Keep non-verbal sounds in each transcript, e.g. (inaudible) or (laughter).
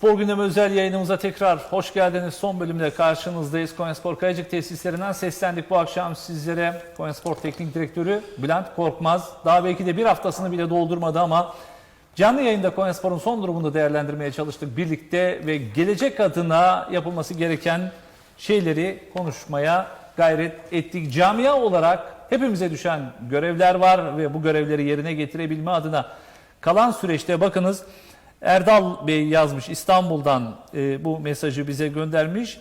Spor gündemi özel yayınımıza tekrar hoş geldiniz. Son bölümde karşınızdayız. Konyaspor Kayacık tesislerinden seslendik bu akşam sizlere. Konyaspor Teknik Direktörü Bülent Korkmaz. Daha belki de bir haftasını bile doldurmadı ama canlı yayında Konyaspor'un son durumunu değerlendirmeye çalıştık birlikte ve gelecek adına yapılması gereken şeyleri konuşmaya gayret ettik. Camia olarak hepimize düşen görevler var ve bu görevleri yerine getirebilme adına kalan süreçte bakınız Erdal Bey yazmış İstanbul'dan e, bu mesajı bize göndermiş.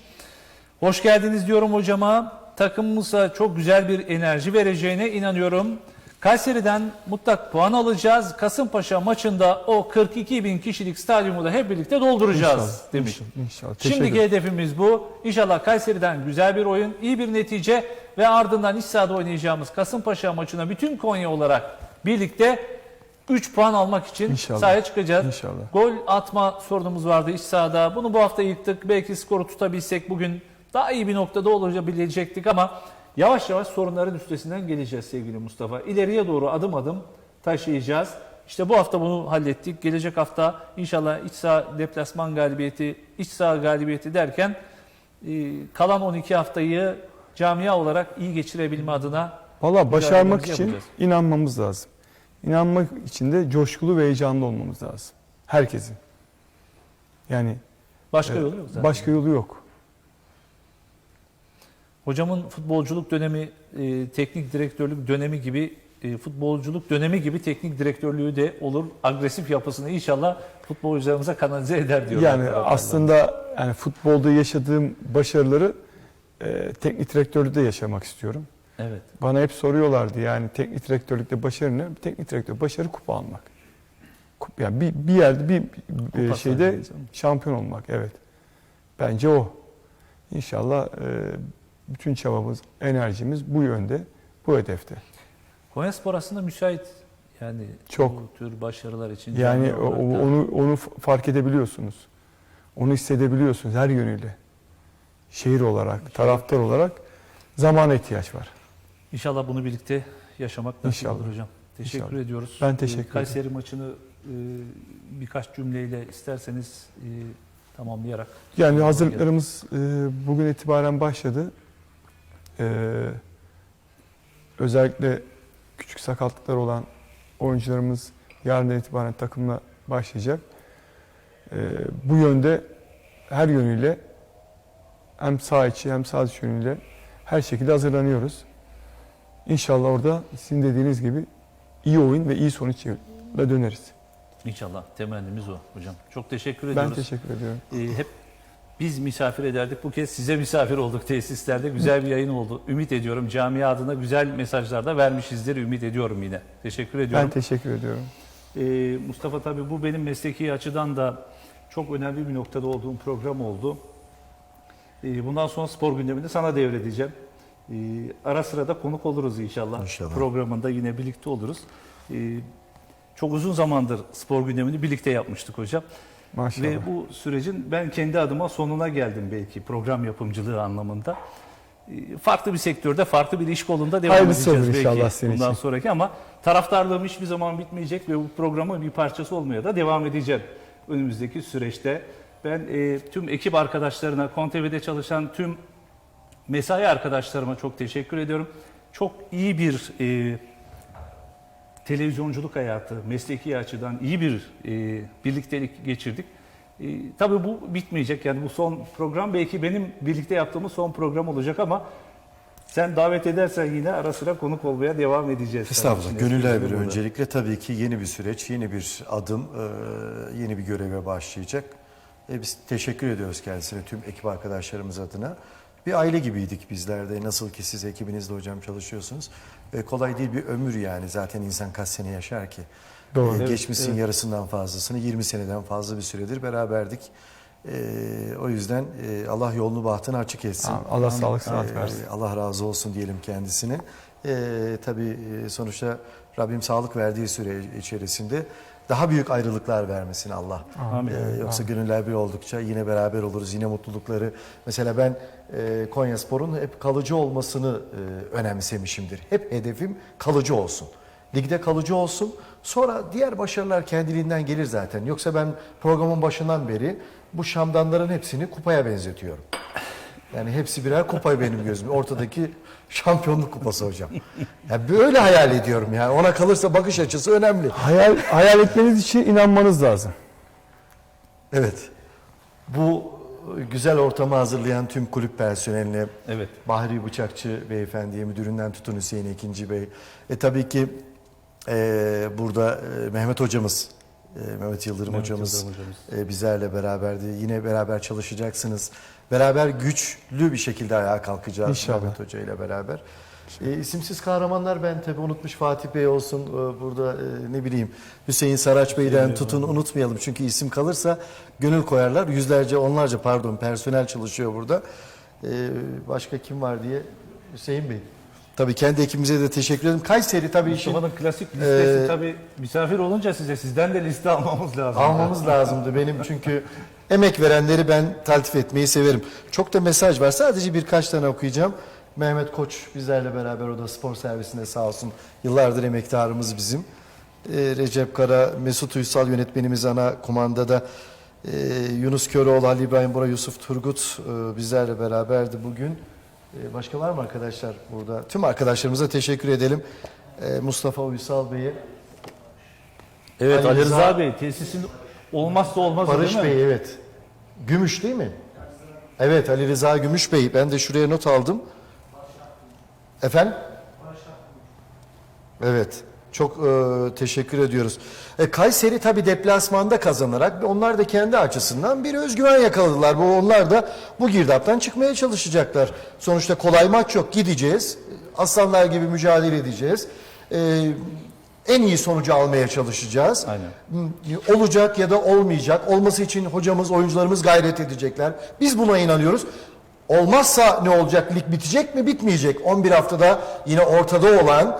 Hoş geldiniz diyorum hocama. Takımımıza çok güzel bir enerji vereceğine inanıyorum. Kayseri'den mutlak puan alacağız. Kasımpaşa maçında o 42 bin kişilik stadyumu da hep birlikte dolduracağız İnşallah, demiş. inşallah, inşallah. Şimdiki hedefimiz bu. İnşallah Kayseri'den güzel bir oyun, iyi bir netice ve ardından iç sahada oynayacağımız Kasımpaşa maçına bütün Konya olarak birlikte 3 puan almak için İnşallah. sahaya çıkacağız. İnşallah. Gol atma sorunumuz vardı iç sahada. Bunu bu hafta yıktık. Belki skoru tutabilsek bugün daha iyi bir noktada olabilecektik ama yavaş yavaş sorunların üstesinden geleceğiz sevgili Mustafa. İleriye doğru adım adım taşıyacağız. İşte bu hafta bunu hallettik. Gelecek hafta inşallah iç saha deplasman galibiyeti, iç saha galibiyeti derken e, kalan 12 haftayı camia olarak iyi geçirebilme adına Valla başarmak için yapacağız. inanmamız lazım. İnanmak için de coşkulu ve heyecanlı olmamız lazım. Herkesin. Yani başka e, yolu yok zaten. başka yolu yok. Hocamın futbolculuk dönemi, e, teknik direktörlük dönemi gibi e, futbolculuk dönemi gibi teknik direktörlüğü de olur. Agresif yapısını inşallah futbolcularımıza kanalize eder diyor. Yani aslında yani futbolda yaşadığım başarıları e, teknik direktörlükte yaşamak istiyorum. Evet. Bana hep soruyorlardı yani teknik direktörlükte başarı ne? Teknik direktör başarı kupa almak. Kup, yani bir, bir yerde bir, Kupa şeyde şampiyon olmak evet. Bence o. İnşallah e, bütün çabamız, enerjimiz bu yönde, bu hedefte. Konyaspor aslında müsait yani Çok. bu tür başarılar için. Yani o- onu onu fark edebiliyorsunuz. Onu hissedebiliyorsunuz her yönüyle. Şehir olarak, taraftar olarak zamana ihtiyaç var. İnşallah bunu birlikte yaşamak nasip İnşallah. olur hocam. Teşekkür İnşallah. ediyoruz. Ben teşekkür Ee, Kayseri maçını e, birkaç cümleyle isterseniz e, tamamlayarak. Yani hazırlıklarımız e, bugün itibaren başladı. Özellikle küçük sakatlıklar olan oyuncularımız yarından itibaren takımla başlayacak. Bu yönde her yönüyle hem sağ içi hem sağ dışı yönüyle her şekilde hazırlanıyoruz. İnşallah orada sizin dediğiniz gibi iyi oyun ve iyi sonuçla döneriz. İnşallah temennimiz o hocam. Çok teşekkür Ben ediyoruz. teşekkür ediyorum. Ee, hep biz misafir ederdik. Bu kez size misafir olduk tesislerde. Güzel bir yayın oldu. Ümit ediyorum camia adına güzel mesajlar da vermişizdir. Ümit ediyorum yine. Teşekkür ediyorum. Ben teşekkür ediyorum. Ee, Mustafa tabii bu benim mesleki açıdan da çok önemli bir noktada olduğum program oldu. Ee, bundan sonra spor gündemini sana devredeceğim. Ee, ara sıra da konuk oluruz inşallah. İnşallah. Programında yine birlikte oluruz. Ee, çok uzun zamandır spor gündemini birlikte yapmıştık hocam. Maşallah. Ve bu sürecin ben kendi adıma sonuna geldim belki program yapımcılığı anlamında. Ee, Farklı bir sektörde, farklı bir iş kolunda devam Hayırlısı edeceğiz belki inşallah senin bundan için. sonraki ama taraftarlığım hiçbir zaman bitmeyecek ve bu programın bir parçası olmaya da devam edeceğim önümüzdeki süreçte. Ben e, tüm ekip arkadaşlarına, KonTV'de çalışan tüm mesai arkadaşlarıma çok teşekkür ediyorum. Çok iyi bir e, televizyonculuk hayatı, mesleki açıdan iyi bir e, birliktelik geçirdik. E, tabii bu bitmeyecek. Yani bu son program belki benim birlikte yaptığımız son program olacak ama sen davet edersen yine ara sıra konuk olmaya devam edeceğiz. Estağfurullah. Gönüller bir öncelikle tabii ki yeni bir süreç, yeni bir adım, e, yeni bir göreve başlayacak. E, Biz teşekkür ediyoruz kendisine tüm ekip arkadaşlarımız adına. Bir aile gibiydik bizler de. Nasıl ki siz ekibinizde hocam çalışıyorsunuz. E, Kolay değil bir ömür yani. Zaten insan kaç sene yaşar ki. Doğru. E, Evet, Geçmişsin evet. yarısından fazlasını 20 seneden fazla bir süredir beraberdik. E, o yüzden e, Allah yolunu bahtını açık etsin. Allah sağlık sıhhat Ee, versin. Allah razı olsun diyelim kendisine. Ee, tabii e, sonuçta Rabbim sağlık verdiği süre içerisinde daha büyük ayrılıklar vermesin Allah. Amin. Ee, yoksa gönüller bir oldukça yine beraber oluruz. Yine mutlulukları. Mesela ben e, Konyaspor'un hep kalıcı olmasını e, önemsemişimdir. Hep hedefim kalıcı olsun. Ligde kalıcı olsun. Sonra diğer başarılar kendiliğinden gelir zaten. Yoksa ben programın başından beri bu şamdanların hepsini kupaya benzetiyorum. Yani hepsi birer kupa benim gözüm. Ortadaki şampiyonluk kupası hocam. Ya böyle hayal ediyorum yani. Ona kalırsa bakış açısı önemli. Hayal, hayal etmeniz için inanmanız lazım. Evet. Bu güzel ortamı hazırlayan tüm kulüp personeline, Evet. Bahri Bıçakçı beyefendiye, müdüründen tutun Hüseyin Ekinci Bey. E tabii ki e, burada e, Mehmet hocamız, Mehmet Yıldırım Mehmet hocamız, Yıldırım hocamız. e, bizlerle beraberdi. Yine beraber çalışacaksınız. Beraber güçlü bir şekilde ayağa kalkacağız İnşallah. Mehmet Hoca ile beraber. E, isimsiz kahramanlar ben tabii unutmuş Fatih Bey olsun e, burada e, ne bileyim Hüseyin Saraç Bey'den tutun unutmayalım çünkü isim kalırsa gönül koyarlar. Yüzlerce onlarca pardon personel çalışıyor burada. E, başka kim var diye Hüseyin Bey. Tabii kendi ekibimize de teşekkür ederim. Kayseri tabii işin Mustafa'nın klasik listesi Ee, tabii misafir olunca size sizden de liste almamız lazım. Almamız lazımdı benim çünkü emek verenleri ben taltif etmeyi severim. Çok da mesaj var. Sadece birkaç tane okuyacağım. Mehmet Koç bizlerle beraber o da spor servisinde sağ olsun. Yıllardır emektarımız bizim. Ee, Recep Kara, Mesut Uysal yönetmenimiz ana kumandada. Ee, Yunus Köroğlu, Ali İbrahim Bora, Yusuf Turgut e, bizlerle beraberdi bugün. Ee, başka var mı arkadaşlar burada? Tüm arkadaşlarımıza teşekkür edelim. Ee, Mustafa Uysal Bey'e. Evet Ali Ali Rıza- Rıza Bey tesisin olmazsa olmazı Barış değil mi? Bey evet. Gümüş değil mi? Evet Ali Rıza Gümüş Bey. Ben de şuraya not aldım. Efendim? Evet. Çok e, teşekkür ediyoruz. E, Kayseri tabi deplasmanda kazanarak onlar da kendi açısından bir özgüven yakaladılar. Bu onlar da bu girdaptan çıkmaya çalışacaklar. Sonuçta kolay maç yok. Gideceğiz. Aslanlar gibi mücadele edeceğiz. E, en iyi sonucu almaya çalışacağız. Aynen. Olacak ya da olmayacak. Olması için hocamız, oyuncularımız gayret edecekler. Biz buna inanıyoruz. Olmazsa ne olacak? Lig bitecek mi? Bitmeyecek. 11 haftada yine ortada olan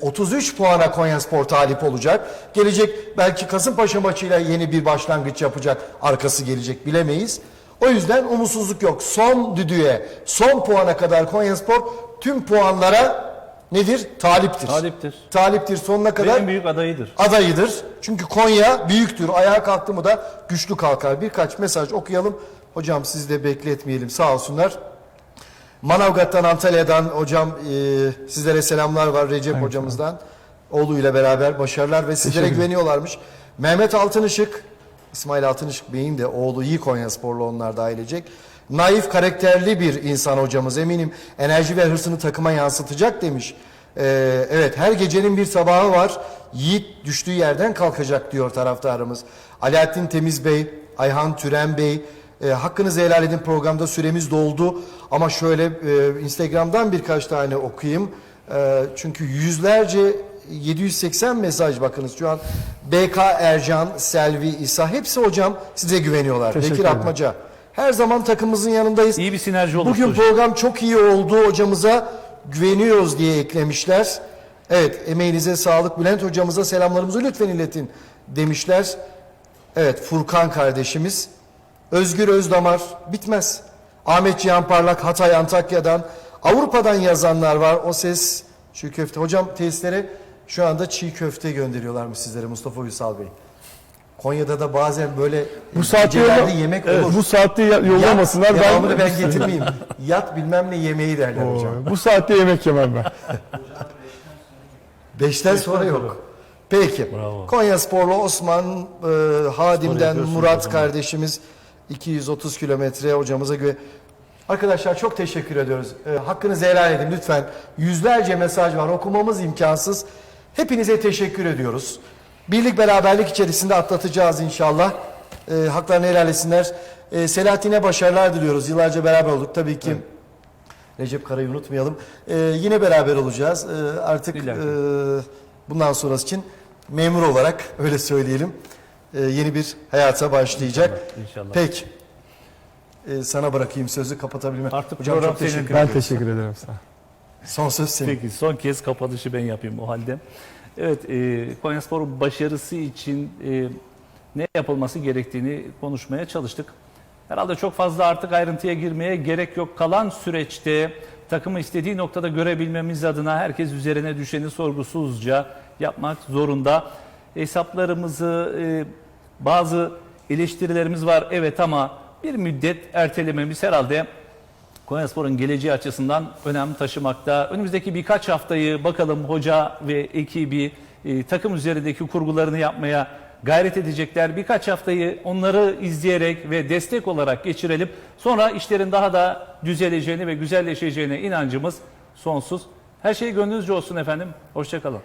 33 puana Konyaspor talip olacak. Gelecek belki Kasımpaşa maçıyla yeni bir başlangıç yapacak. Arkası gelecek bilemeyiz. O yüzden umutsuzluk yok. Son düdüğe, son puana kadar Konyaspor tüm puanlara nedir? Taliptir. Taliptir. Taliptir sonuna kadar En büyük adayıdır. adayıdır. Çünkü Konya büyüktür. Ayağa kalktı mı da güçlü kalkar. Birkaç mesaj okuyalım. Hocam sizi de bekletmeyelim sağ olsunlar. Manavgat'tan Antalya'dan hocam e, sizlere selamlar var Recep Evet, hocamızdan. Oğluyla beraber başarılar ve sizlere güveniyorlarmış. Mehmet Altınışık, İsmail Altınışık Bey'in de oğlu iyi Konya sporlu onlar da ailecek. Naif karakterli bir insan hocamız eminim enerji ve hırsını takıma yansıtacak demiş. Ee, evet her gecenin bir sabahı var. Yiğit düştüğü yerden kalkacak diyor taraftarımız. Alaaddin Temiz Bey, Ayhan Türen Bey, e, hakkınızı helal edin programda süremiz doldu. Ama şöyle e, Instagram'dan birkaç tane okuyayım. E, çünkü yüzlerce 780 mesaj bakınız şu an. BK Ercan, Selvi, İsa hepsi hocam size güveniyorlar. Teşekkür Bekir ederim. Atmaca. Her zaman takımımızın yanındayız. İyi bir sinerji oluştu. Bugün hocam. program çok iyi oldu. Hocamıza güveniyoruz diye eklemişler. Evet emeğinize sağlık. Bülent hocamıza selamlarımızı lütfen iletin demişler. Evet Furkan kardeşimiz. Özgür Özdamar bitmez. Ahmet Cihan Parlak Hatay Antakya'dan. Avrupa'dan yazanlar var. O ses çiğ köfte. Hocam tesislere şu anda çiğ köfte gönderiyorlarmış sizlere Mustafa Uysal Bey. Konya'da da bazen böyle Bu saatte yolla- yemek Evet, olur. bu saatte yollamasınlar. Yat, ben, devamını ben getirmeyeyim. Yat bilmem ne yemeği derler Oo, hocam. bu saatte yemek yemem ben. (laughs) Beşten sonra yok. Peki. Bravo. Konya Sporlu Osman e, Hadim'den o Murat kardeşimiz 230 kilometre hocamıza göre. Arkadaşlar çok teşekkür ediyoruz. E, hakkınızı helal edin lütfen. Yüzlerce mesaj var. Okumamız imkansız. Hepinize teşekkür ediyoruz. Birlik beraberlik içerisinde atlatacağız inşallah. E, haklarını helal etsinler. E, Selahattin'e başarılar diliyoruz. Yıllarca beraber olduk. Tabii ki Recep Kara'yı unutmayalım. Ee, yine beraber olacağız. Ee, artık e, bundan sonrası için memur olarak öyle söyleyelim. E, yeni bir hayata başlayacak. İnşallah. Peki. Ee, sana bırakayım sözü kapatabilme. Artık Hocam program çok teşekkür senin. ederim. Ben teşekkür ederim sana. Son söz senin. Peki son kez kapanışı ben yapayım o halde. Evet, e, Konyaspor'un başarısı için e, ne yapılması gerektiğini konuşmaya çalıştık. Herhalde çok fazla artık ayrıntıya girmeye gerek yok. Kalan süreçte takımı istediği noktada görebilmemiz adına herkes üzerine düşeni sorgusuzca yapmak zorunda. Hesaplarımızı e, bazı eleştirilerimiz var evet ama bir müddet ertelememiz herhalde Konyaspor'un geleceği açısından önem taşımakta. Önümüzdeki birkaç haftayı bakalım hoca ve ekibi e, takım üzerindeki kurgularını yapmaya gayret edecekler. Birkaç haftayı onları izleyerek ve destek olarak geçirelim. Sonra işlerin daha da düzeleceğini ve güzelleşeceğine inancımız sonsuz. Her şey gönlünüzce olsun efendim. Hoşçakalın.